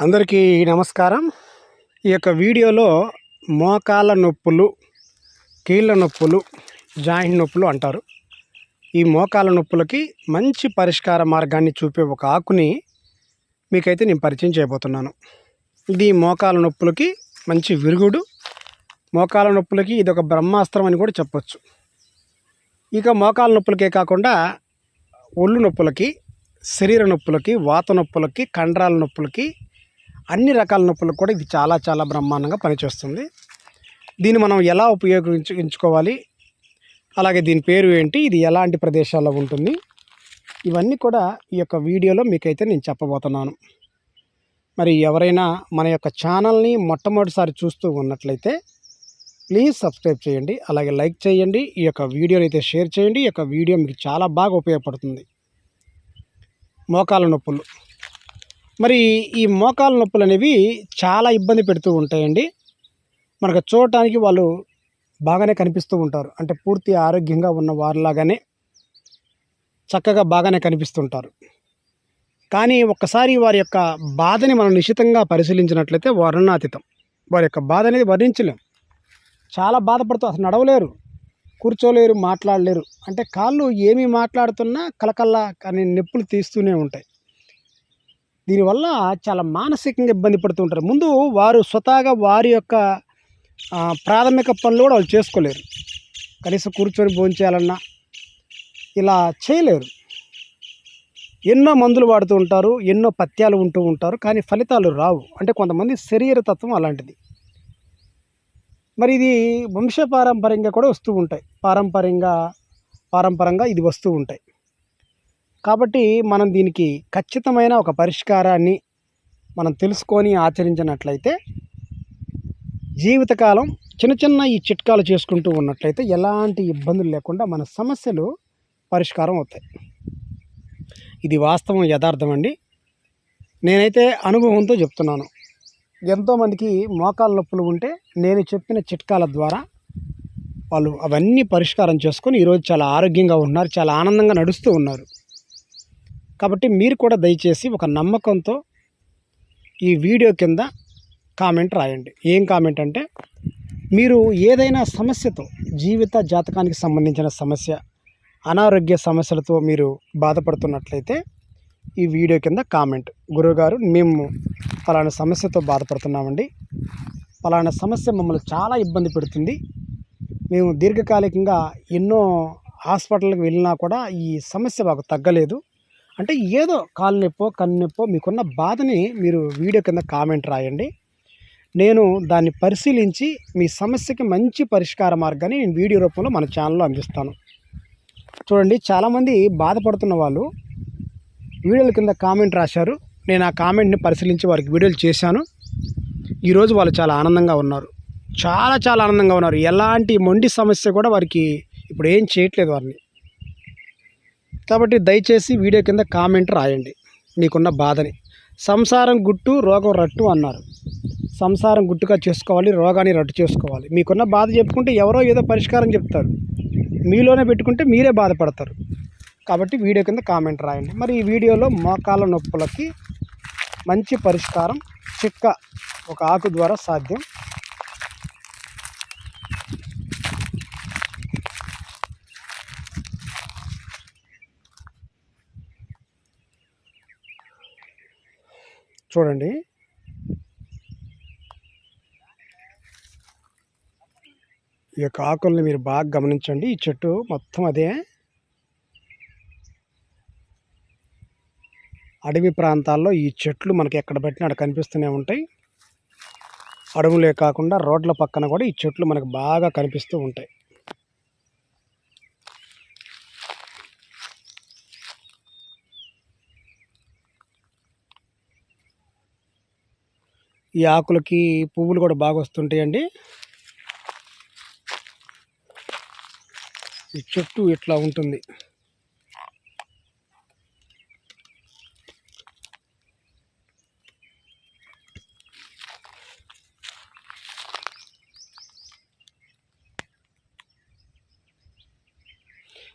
అందరికీ నమస్కారం. ఈ యొక్క వీడియోలో మోకాళ్ళ నొప్పులు కీళ్ళ నొప్పులు జాయింట్ నొప్పులు అంటారు. ఈ మోకాళ్ళ నొప్పులకి మంచి పరిష్కార మార్గాన్ని చూపే ఒక ఆకుని మీకైతే నేను పరిచయం చేయబోతున్నాను. ఇది మోకాళ్ళ నొప్పులకి మంచి విరుగుడు. మోకాళ్ళ నొప్పులకి ఇది ఒక బ్రహ్మాస్త్రం అని కూడా చెప్పొచ్చు. ఇక మోకాళ్ళ నొప్పులకే కాకుండా ఒళ్ళు నొప్పులకి శరీర నొప్పులకి వాత నొప్పులకి కండరాల నొప్పులకి అన్ని రకాల నొప్పులకు కూడా ఇది చాలా చాలా బ్రహ్మాండంగా పనిచేస్తుంది. దీన్ని మనం ఎలా ఉపయోగించుకోవాలి అలాగే దీని పేరు ఏంటి? ఇది ఎలాంటి ప్రదేశాల్లో ఉంటుంది? ఇవన్నీ కూడా ఈ యొక్క వీడియోలో మీకైతే నేను చెప్పబోతున్నాను. మరి ఎవరైనా మన యొక్క ఛానల్ని మొట్టమొదటిసారి చూస్తూ ఉన్నట్లయితే ప్లీజ్ సబ్స్క్రైబ్ చేయండి. అలాగే లైక్ చేయండి. ఈ యొక్క వీడియోని అయితే షేర్ చేయండి. ఈ యొక్క వీడియో మీకు చాలా బాగా ఉపయోగపడుతుంది. మోకాల నొప్పులు. మరి ఈ మోకాల నొప్పులు అనేవి చాలా ఇబ్బంది పెడుతూ ఉంటాయండి. మనకు చూడటానికి వాళ్ళు బాగానే కనిపిస్తూ ఉంటారు. అంటే పూర్తి ఆరోగ్యంగా ఉన్న వారిలాగానే చక్కగా బాగానే కనిపిస్తుంటారు. కానీ ఒక్కసారి వారి యొక్క బాధని మనం నిశ్చితంగా పరిశీలించినట్లయితే వర్ణాతీతం వారి యొక్క బాధ అనేది వర్ణించలేం. చాలా బాధపడుతూ అసలు నడవలేరు. కూర్చోలేరు మాట్లాడలేరు. అంటే కాళ్ళు ఏమి మాట్లాడుతున్నా కలకల్లా కానీ నొప్పులు తీస్తూనే ఉంటాయి. దీనివల్ల చాలా మానసికంగా ఇబ్బంది పడుతూ ఉంటారు. ముందు వారు స్వతహాగా వారి యొక్క ప్రాథమిక పనులు కూడా వాళ్ళు చేసుకోలేరు. కనీసం కూర్చొని భోంచేయాలన్నా ఇలా చేయలేరు. ఎన్నో మందులు వాడుతూ ఉంటారు ఎన్నో పత్యాలు ఉంటూ ఉంటారు కానీ ఫలితాలు రావు. అంటే కొంతమంది శరీర తత్వం అలాంటిది. మరి ఇది వంశపారంపర్యంగా కూడా వస్తూ ఉంటాయి. పారంపర్యంగా పారంపరంగా ఇది వస్తూ ఉంటాయి. కాబట్టి మనం దీనికి ఖచ్చితమైన ఒక పరిష్కారాన్ని మనం తెలుసుకొని ఆచరించినట్లయితే జీవితకాలం చిన్న చిన్న ఈ చిట్కాలు చేసుకుంటూ ఉన్నట్లయితే ఎలాంటి ఇబ్బందులు లేకుండా మన సమస్యలు పరిష్కారం అవుతాయి. ఇది వాస్తవం యథార్థం అండి నేనైతే అనుభవంతో చెప్తున్నాను. ఎంతోమందికి మోకాళ్ళ నొప్పులు ఉంటే నేను చెప్పిన చిట్కాల ద్వారా వాళ్ళు అవన్నీ పరిష్కారం చేసుకొని ఈరోజు చాలా ఆరోగ్యంగా ఉన్నారు చాలా ఆనందంగా నడుస్తూ ఉన్నారు. కాబట్టి మీరు కూడా దయచేసి ఒక నమ్మకంతో ఈ వీడియో కింద కామెంట్ రాయండి. ఏం కామెంట్ అంటే మీరు ఏదైనా సమస్యతో జీవిత జాతకానికి సంబంధించిన సమస్య అనారోగ్య సమస్యలతో మీరు బాధపడుతున్నట్లయితే ఈ వీడియో కింద కామెంట్. గురువుగారు మేము ఫలానా సమస్యతో బాధపడుతున్నామండి. ఫలానా సమస్య మమ్మల్ని చాలా ఇబ్బంది పెడుతుంది. మేము దీర్ఘకాలికంగా ఎన్నో హాస్పిటల్కి వెళ్ళినా కూడా ఈ సమస్య మాకు తగ్గలేదు. అంటే ఏదో కాలు నొప్పో కన్ను నొప్పో మీకున్న బాధని మీరు వీడియో కింద కామెంట్ రాయండి. నేను దాన్ని పరిశీలించి మీ సమస్యకి మంచి పరిష్కార మార్గాన్ని నేను వీడియో రూపంలో మన ఛానల్లో అందిస్తాను. చూడండి చాలామంది బాధపడుతున్న వాళ్ళు వీడియోల కింద కామెంట్ రాశారు. నేను ఆ కామెంట్ని పరిశీలించి వారికి వీడియోలు చేశాను. ఈరోజు వాళ్ళు చాలా ఆనందంగా ఉన్నారు. చాలా చాలా ఆనందంగా ఉన్నారు. ఎలాంటి మొండి సమస్య కూడా వారికి ఇప్పుడు ఏం చేయట్లేదు వారిని. కాబట్టి దయచేసి వీడియో కింద కామెంట్ రాయండి. మీకున్న బాధని. సంసారం గుట్టు రోగం రట్టు అన్నారు. సంసారం గుట్టుగా చేసుకోవాలి రోగాన్ని రట్టు చేసుకోవాలి. మీకున్న బాధ చెప్పుకుంటే ఎవరో ఏదో పరిష్కారం చెప్తారు. మీలోనే పెట్టుకుంటే మీరే బాధపడతారు. కాబట్టి వీడియో కింద కామెంట్ రాయండి. మరి ఈ వీడియోలో మోకాల నొప్పులకి మంచి పరిష్కారం చిక్క ఒక ఆకు ద్వారా సాధ్యం. చూడండి. ఈ యొక్క ఆకుల్ని మీరు బాగా గమనించండి. ఈ చెట్టు మొత్తం అదే. అడవి ప్రాంతాల్లో ఈ చెట్లు మనకి ఎక్కడ పెట్టినా అక్కడ కనిపిస్తూనే ఉంటాయి. అడవులే కాకుండా రోడ్ల పక్కన కూడా ఈ చెట్లు మనకు బాగా కనిపిస్తూ ఉంటాయి. ఈ ఆకులకి పువ్వులు కూడా బాగా వస్తుంటాయండి. ఈ చెట్టు ఇట్లా ఉంటుంది.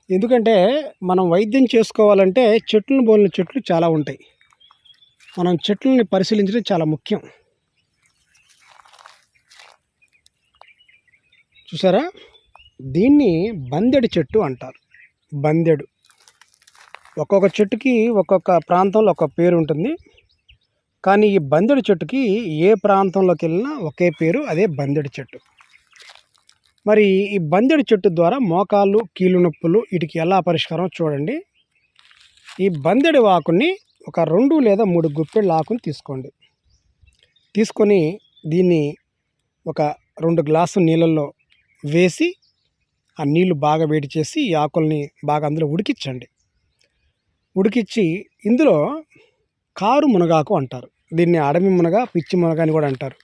ఎందుకంటే మనం వైద్యం చేసుకోవాలంటే చెట్లను బోలిన చెట్లు చాలా ఉంటాయి. మనం చెట్లని పరిశీలించడం చాలా ముఖ్యం. చూసారా? దీన్ని బందెడు చెట్టు అంటారు. బందెడు. ఒక్కొక్క చెట్టుకి ఒక్కొక్క ప్రాంతంలో ఒక పేరు ఉంటుంది. కానీ ఈ బందెడు చెట్టుకి ఏ ప్రాంతంలోకి వెళ్ళినా ఒకే పేరు అదే బందెడు చెట్టు. మరి ఈ బందెడు చెట్టు ద్వారా మోకాళ్ళు కీళ్ళు నొప్పులు వీటికి ఎలా పరిష్కారం చూడండి. ఈ బందెడు ఆకుని ఒక రెండు లేదా మూడు గుప్పెళ్ళ ఆకుని తీసుకోండి. తీసుకొని దీన్ని ఒక రెండు గ్లాసు నీళ్ళల్లో వేసి ఆ నీళ్ళు బాగా వేడి చేసి ఈ ఆకుల్ని బాగా అందులో ఉడికించండి. ఉడికిచ్చి ఇందులో కారు మునగాకు అంటారు. దీన్ని అడవి మునగ పిచ్చి మునగ అని కూడా అంటారు.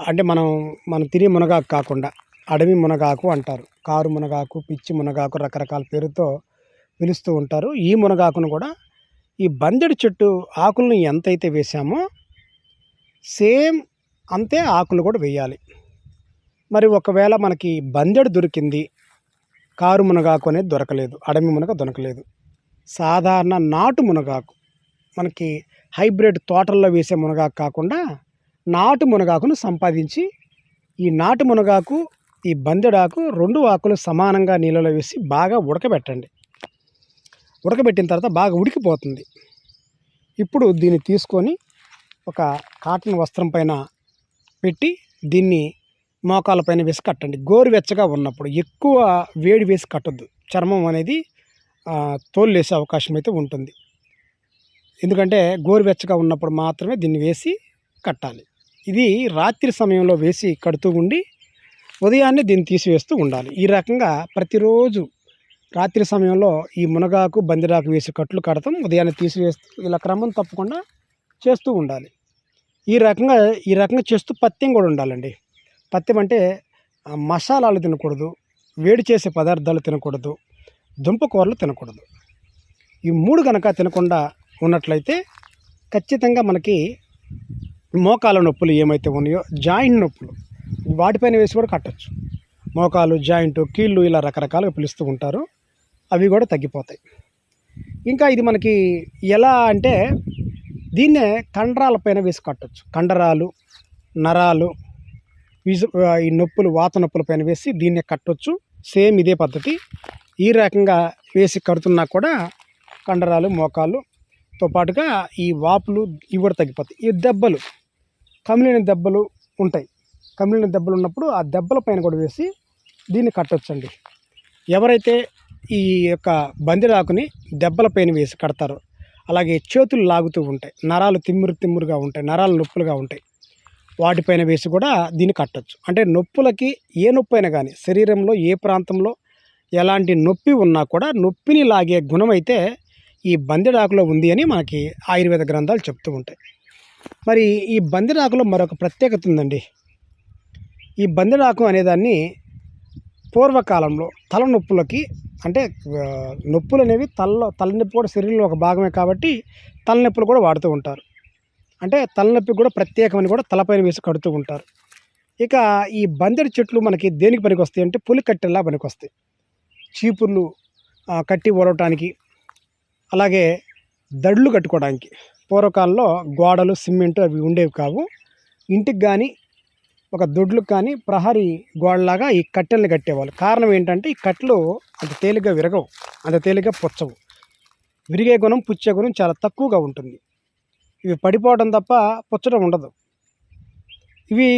అంటే మనం మనం తినే మునగాకు కాకుండా అడవి మునగాకు అంటారు. కారు మునగాకు పిచ్చి మునగాకు రకరకాల పేరుతో పిలుస్తూ ఉంటారు. ఈ మునగాకును కూడా ఈ బంజడి చెట్టు ఆకులను ఎంతైతే వేసామో సేమ్ అంతే ఆకులు కూడా వేయాలి. మరి ఒకవేళ మనకి బందెడు దొరికింది కారు మునగాకు అనేది దొరకలేదు అడవి మునగ దొరకలేదు. సాధారణ నాటు మునగాకు మనకి హైబ్రిడ్ తోటల్లో వేసే మునగాకు కాకుండా నాటు మునగాకును సంపాదించి ఈ నాటు మునగాకు ఈ బందెడాకు రెండు ఆకులు సమానంగా నీళ్ళలో వేసి బాగా ఉడకబెట్టండి. ఉడకబెట్టిన తర్వాత బాగా ఉడికిపోతుంది. ఇప్పుడు దీన్ని తీసుకొని ఒక కాటన్ వస్త్రం పైన పెట్టి దీన్ని మోకాల పైన వేసి కట్టండి. గోరువెచ్చగా ఉన్నప్పుడు ఎక్కువ వేడి వేసి కట్టద్దు. చర్మం అనేది ఆ, తోలు వేసే అవకాశం అయితే ఉంటుంది. ఎందుకంటే గోరువెచ్చగా ఉన్నప్పుడు మాత్రమే దీన్ని వేసి కట్టాలి. ఇది రాత్రి సమయంలో వేసి కడుతూ ఉండి ఉదయాన్నే దీన్ని తీసివేస్తూ ఉండాలి. ఈ రకంగా ప్రతిరోజు రాత్రి సమయంలో ఈ మునగాకు బందిరాకు వేసి కట్లు కడతాం. ఉదయాన్నే తీసివేస్తూ ఇలా క్రమం తప్పకుండా చేస్తూ ఉండాలి. ఈ రకంగా ఈ రకంగా చేస్తూ పత్యం కూడా ఉండాలండి. పత్యం అంటే మసాలాలు తినకూడదు వేడి చేసే పదార్థాలు తినకూడదు దుంపకూరలు తినకూడదు. ఈ మూడు కనుక తినకుండా ఉన్నట్లయితే ఖచ్చితంగా మనకి మోకాల నొప్పులు ఏమైతే ఉన్నాయో జాయింట్ నొప్పులు వాటిపైన వేసి కూడా కట్టచ్చు. మోకాలు జాయింట్ కీళ్ళు ఇలా రకరకాలుగా పిలుస్తూ ఉంటారు. అవి కూడా తగ్గిపోతాయి. ఇంకా ఇది మనకి ఎలా అంటే దీన్నే కండరాలపైన వేసి కట్టచ్చు. కండరాలు నరాలు విజు ఈ నొప్పులు వాత నొప్పుల పైన వేసి దీన్నే కట్టొచ్చు. సేమ్ ఇదే పద్ధతి. ఈ రకంగా వేసి కడుతున్నా కూడా కండరాలు మోకాళ్ళుతో పాటుగా ఈ వాపులు ఇవి కూడా తగ్గిపోతాయి. ఈ దెబ్బలు కమిలిన దెబ్బలు ఉంటాయి. కమిలిన దెబ్బలు ఉన్నప్పుడు ఆ దెబ్బల పైన కూడా వేసి దీన్ని కట్టొచ్చండి. ఎవరైతే ఈ యొక్క బందిరాకుని దెబ్బల పైన వేసి కడతారో అలాగే చేతులు లాగుతూ ఉంటాయి. నరాలు తిమ్మురు తిమ్మురుగా ఉంటాయి. నరాలు నొప్పులుగా ఉంటాయి. వాటిపైన వేసి కూడా దీన్ని కట్టొచ్చు. అంటే నొప్పులకి ఏ నొప్పి అయినా కానీ శరీరంలో ఏ ప్రాంతంలో ఎలాంటి నొప్పి ఉన్నా కూడా నొప్పిని లాగే గుణం అయితే ఈ బందిడాకులో ఉంది అని మనకి ఆయుర్వేద గ్రంథాలు చెప్తూ ఉంటాయి. మరి ఈ బందిడాకులో మరొక ప్రత్యేకత ఉందండి. ఈ బందిడాకు అనేదాన్ని పూర్వకాలంలో తలనొప్పులకి అంటే నొప్పులు అనేవి తలలో తలనొప్పి కూడా శరీరంలో ఒక భాగమే కాబట్టి తలనొప్పులు కూడా వాడుతూ ఉంటారు. అంటే తలనొప్పి కూడా ప్రత్యేకమని కూడా తలపైన వేసి కడుతూ ఉంటారు. ఇక ఈ బందెడు చెట్లు మనకి దేనికి పనికి వస్తాయి అంటే పులి కట్టెలా పనికి వస్తాయి చీపుర్లు కట్టి ఓడవటానికి అలాగే దడ్లు కట్టుకోవడానికి. పూర్వకాలంలో గోడలు సిమెంట్ అవి ఉండేవి కావు. ఇంటికి కానీ ఒక దొడ్లకు కానీ ప్రహరీ గోడలాగా ఈ కట్టెల్ని కట్టేవాళ్ళు. కారణం ఏంటంటే ఈ కట్టెలు అంత తేలిగ్గా విరగవు అంత తేలిగ్గా పుచ్చవు. విరిగే గుణం పుచ్చే గుణం చాలా తక్కువగా ఉంటుంది. ఇవి పడిపోవడం తప్ప పుచ్చడం ఉండదు. ఇవి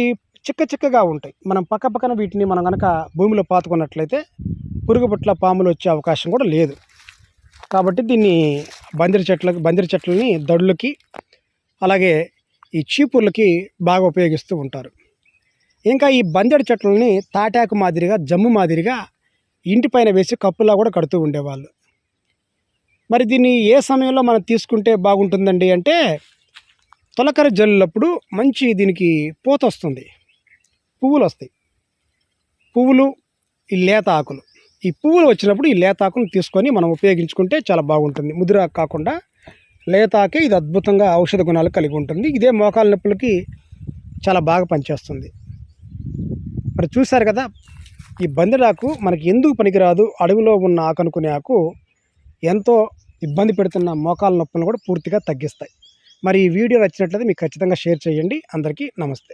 చిక్క చిక్కగా ఉంటాయి. మనం పక్క పక్కన వీటిని మనం కనుక భూమిలో పాతుకున్నట్లయితే పురుగు పుట్ల పాములు వచ్చే అవకాశం కూడా లేదు. కాబట్టి దీన్ని బందిరి చెట్లకి బందిరి చెట్లని దడులకి అలాగే ఈ చీపుర్లకి బాగా ఉపయోగిస్తూ ఉంటారు. ఇంకా ఈ బందెడు చెట్లని తాటాకు మాదిరిగా జమ్ము మాదిరిగా ఇంటిపైన వేసి కప్పులా కూడా కడుతూ ఉండేవాళ్ళు. మరి దీన్ని ఏ సమయంలో మనం తీసుకుంటే బాగుంటుందండి అంటే తొలకరి జల్లులప్పుడు మంచి దీనికి పూత వస్తుంది పువ్వులు వస్తాయి పువ్వులు ఈ లేత ఆకులు. ఈ పువ్వులు వచ్చినప్పుడు ఈ లేత ఆకును తీసుకొని మనం ఉపయోగించుకుంటే చాలా బాగుంటుంది. ముదిర కాకుండా లేత ఆకే ఇది అద్భుతంగా ఔషధ గుణాలు కలిగి ఉంటుంది. ఇదే మోకాల నొప్పులకి చాలా బాగా పనిచేస్తుంది. మరి చూశారు కదా ఈ బందెడాకు మనకి ఎందుకు పనికిరాదు? అడవిలో ఉన్న ఆకు అనుకునే ఆకు ఎంతో ఇబ్బంది పెడుతున్న మోకాల నొప్పులను కూడా పూర్తిగా తగ్గిస్తాయి. మరి ఈ వీడియో నచ్చినట్లయితే మీకు ఖచ్చితంగా షేర్ చేయండి. అందరికీ నమస్తే.